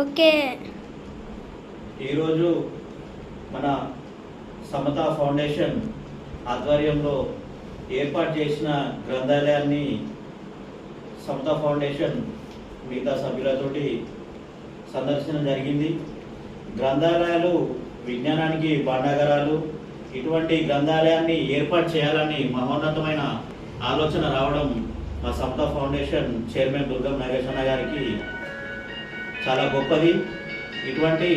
Okay. ఈరోజు మన Samata foundation ఆధ్వర్యంలో ఏర్పాటు చేసిన గ్రంథాలయాన్ని సమత ఫౌండేషన్ మిగతా సభ్యులతోటి సందర్శన జరిగింది. గ్రంథాలయాలు విజ్ఞానానికి భాండాగరాలు ఇటువంటి గ్రంథాలయాన్ని ఏర్పాటు చేయాలని మహోన్నతమైన ఆలోచన రావడం మా సమత ఫౌండేషన్ చైర్మన్ దుర్గం నాగేశ్వర గారికి చాలా గొప్పది. ఇటువంటి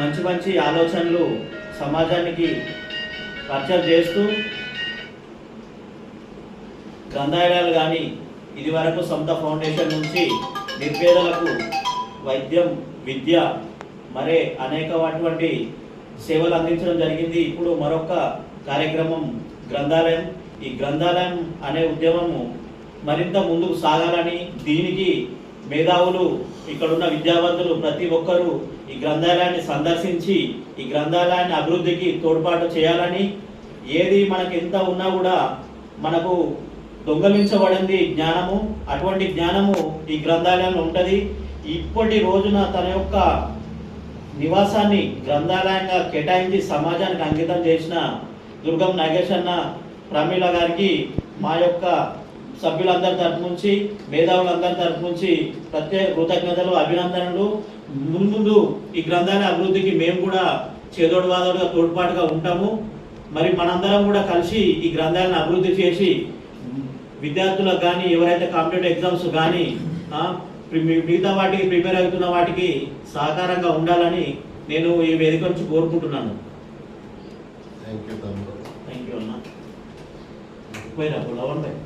మంచి మంచి ఆలోచనలు సమాజానికి పరిచయం చేస్తూ గ్రంథాలయాలు కానీ ఇది వరకు సొంత ఫౌండేషన్ నుంచి నిర్పేదలకు వైద్యం విద్య మరే అనేకటువంటి సేవలు అందించడం జరిగింది. ఇప్పుడు మరొక కార్యక్రమం గ్రంథాలయం. ఈ గ్రంథాలయం అనే ఉద్యమము మరింత ముందుకు సాగాలని దీనికి మేధావులు ఇక్కడున్న విద్యావంతులు ప్రతి ఒక్కరూ ఈ గ్రంథాలయాన్ని సందర్శించి ఈ గ్రంథాలయాన్ని అభివృద్ధికి తోడ్పాటు చేయాలని ఏది మనకి ఎంత ఉన్నా కూడా మనకు దొంగలించబడింది జ్ఞానము అటువంటి జ్ఞానము ఈ గ్రంథాలయంలో ఉంటుంది. ఇప్పటి రోజున తన యొక్క నివాసాన్ని గ్రంథాలయంగా కేటాయించి సమాజానికి అంకితం చేసిన దుర్గం నాగేశన్న ప్రమీల గారికి మా యొక్క సభ్యులందరి తరపు నుంచి మేధావులందరి తరపు నుంచి ప్రత్యేక కృతజ్ఞతలు అభినందనలు. ముందు ఈ గ్రంథాలయ అభివృద్ధికి మేము కూడా చేదోడు వాదోడుగా తోడ్పాటుగా ఉంటాము. మరి మనందరం కూడా కలిసి ఈ గ్రంథాలను అభివృద్ధి చేసి విద్యార్థులకు కానీ ఎవరైతే కాంపిటేటివ్ ఎగ్జామ్స్ కానీ మిగతా వాటికి ప్రిపేర్ అవుతున్న వాటికి సహకారంగా ఉండాలని నేను ఈ వేదిక నుంచి కోరుకుంటున్నాను. థ్యాంక్ యూ తమ్ముడు. థ్యాంక్ యూ అన్న. పోయినా లవన్ భాయ్